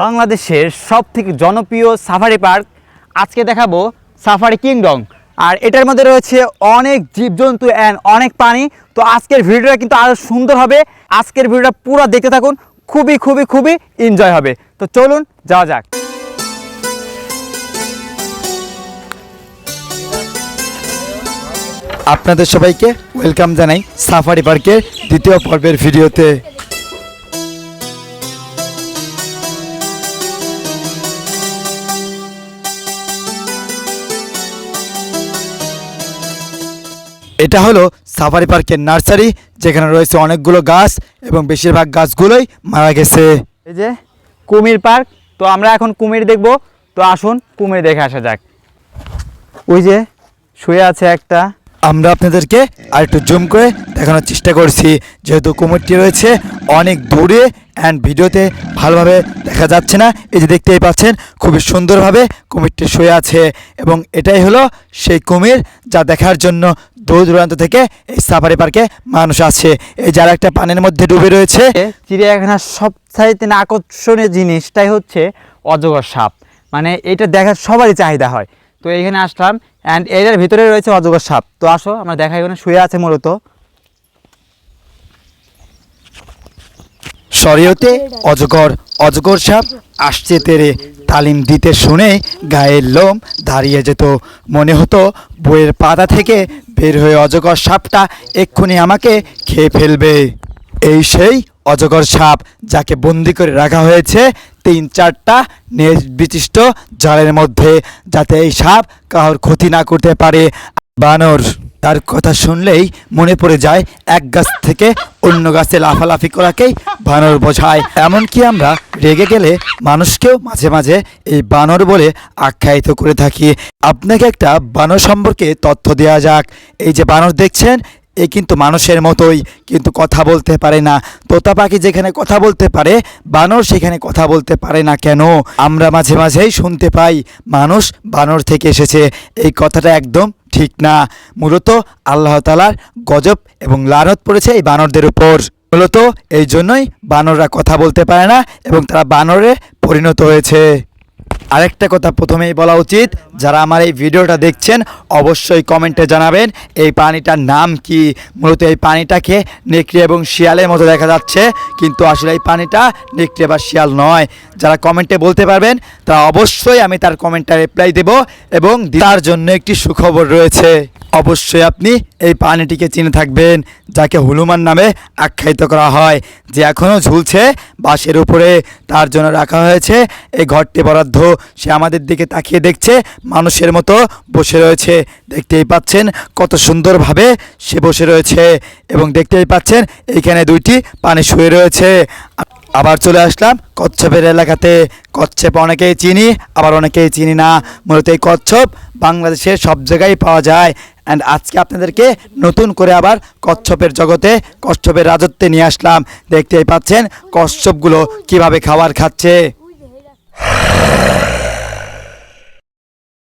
বাংলাদেশের সব থেকে জনপ্রিয় সাফারি পার্ক। আজকে দেখাবো সাফারি কিংডম। আর এটার মধ্যে রয়েছে অনেক জীবজন্তু অ্যান্ড অনেক প্রাণী। তো আজকের ভিডিওটা কিন্তু আরও সুন্দর হবে। আজকের ভিডিওটা পুরো দেখতে থাকুন। খুবই খুবই খুবই এনজয় হবে। তো চলুন, যাওয়া যাক। আপনাদের সবাইকে ওয়েলকাম জানাই সাফারি পার্কের দ্বিতীয় পর্বের ভিডিওতে। এটা হলো সাফারি পার্কের নার্সারি, যেখানে রয়েছে অনেকগুলো গাছ এবং বেশিরভাগ গাছগুলোই মারা গেছে। এই যে কুমির পার্ক, তো আমরা এখন কুমির দেখব। তো আসুন কুমির দেখে আসা যাক। ওই যে শুয়ে আছে একটা। আমরা আপনাদেরকে আর একটু জুম করে দেখানোর চেষ্টা করছি। যেহেতু কুমিরটি রয়েছে অনেক দূরে অ্যান্ড ভিডিওতে ভালোভাবে দেখা যাচ্ছে না। এই যে দেখতেই পাচ্ছেন, খুবই সুন্দরভাবে কুমিরটি শুয়ে আছে এবং এটাই হলো সেই কুমির যা দেখার জন্য দূর দূরান্ত থেকে এই সাফারি পার্কে মানুষ আছে এই যারা একটা পানির মধ্যে ডুবে রয়েছে। চিড়িয়াখানার সবচাইতে আকর্ষণীয় জিনিসটাই হচ্ছে অজগর সাপ। মানে এটা দেখার সবারই চাহিদা হয়। তো এখানে আসলাম অ্যান্ড এটার ভিতরে রয়েছে অজগর সাপ। তো আসো, আমরা দেখাই এখানে শুয়ে আছে মূলত। শরীয়তে অজগর অজগর সাপ আসছে তেরে। তালিম দিতে শুনে গায়ের লোম দাঁড়িয়ে যেত। মনে হতো বইয়ের পাতা থেকে বের হয়ে অজগর সাপটা এক্ষুনি আমাকে খেয়ে ফেলবে। এই সেই অজগর সাপ যাকে বন্দি করে রাখা হয়েছে তিন চারটা নেজ বিশিষ্ট জালের মধ্যে, যাতে এই সাপ কারোর ক্ষতি না করতে পারে। বানর, তার কথা শুনলেই মনে পড়ে যায়, এক গাছ থেকে অন্য গাছে লাফালাফি করাকেই বানর বোঝায়। এমনকি আমরা রেগে গেলে মানুষকেও মাঝে মাঝে এই বানর বলে আখ্যায়িত করে থাকি। আপনাকে একটা বানর সম্পর্কে তথ্য দেওয়া যাক। এই যে বানর দেখছেন এ কিন্তু মানুষের মতোই, কিন্তু কথা বলতে পারে না। তোতা পাখি যেখানে কথা বলতে পারে, বানর সেখানে কথা বলতে পারে না কেন? আমরা মাঝে মাঝেই শুনতে পাই, মানুষ বানর থেকে এসেছে। এই কথাটা একদম ঠিক না। মূলত আল্লাহ তালার গজব এবং লানত পড়েছে এই বানরদের উপর। মূলত এই জন্যই বানররা কথা বলতে পারে না এবং তারা বানরে পরিণত হয়েছে। আরেকটা কথা প্রথমেই বলা উচিত, যারা আমার এই ভিডিওটা দেখছেন, অবশ্যই কমেন্টে জানাবেন, এই পানিটার নাম কি? মূলত এই পানিটাকে নেকড়ে এবং শিয়ালের মতো দেখা যাচ্ছে, কিন্তু আসলে এই পানিটা নেকড়ে বা শিয়াল নয়। যারা কমেন্টে বলতে পারবেন তা অবশ্যই আমি তার কমেন্টটা রিপ্লাই দেব এবং তার জন্য একটি সুখবর রয়েছে। অবশ্যই আপনি এই পানিটিকে চিনে থাকবেন, যাকে হুলুমান নামে আখ্যায়িত করা হয়, যে এখনও ঝুলছে বাঁশের উপরে। তার জন্য রাখা হয়েছে এই ঘরটি বরাদ্দ। সে আমাদের দিকে তাকিয়ে দেখছে, মানুষের মতো বসে রয়েছে। দেখতেই পাচ্ছেন কত সুন্দরভাবে সে বসে রয়েছে এবং দেখতেই পাচ্ছেন এইখানে দুইটি পানি শুয়ে রয়েছে। আবার চলে আসলাম কচ্ছপের এলাকাতে। কচ্ছপ অনেকেই চিনি, আবার অনেকেই চিনি না। মূলত এই কচ্ছপ বাংলাদেশের সব জায়গায় পাওয়া যায়। অ্যান্ড আজকে আপনাদেরকে নতুন করে আবার কচ্ছপের জগতে, কচ্ছপের রাজত্বে নিয়ে আসলাম। দেখতেই পাচ্ছেন কচ্ছপগুলো কীভাবে খাবার খাচ্ছে। Grrr.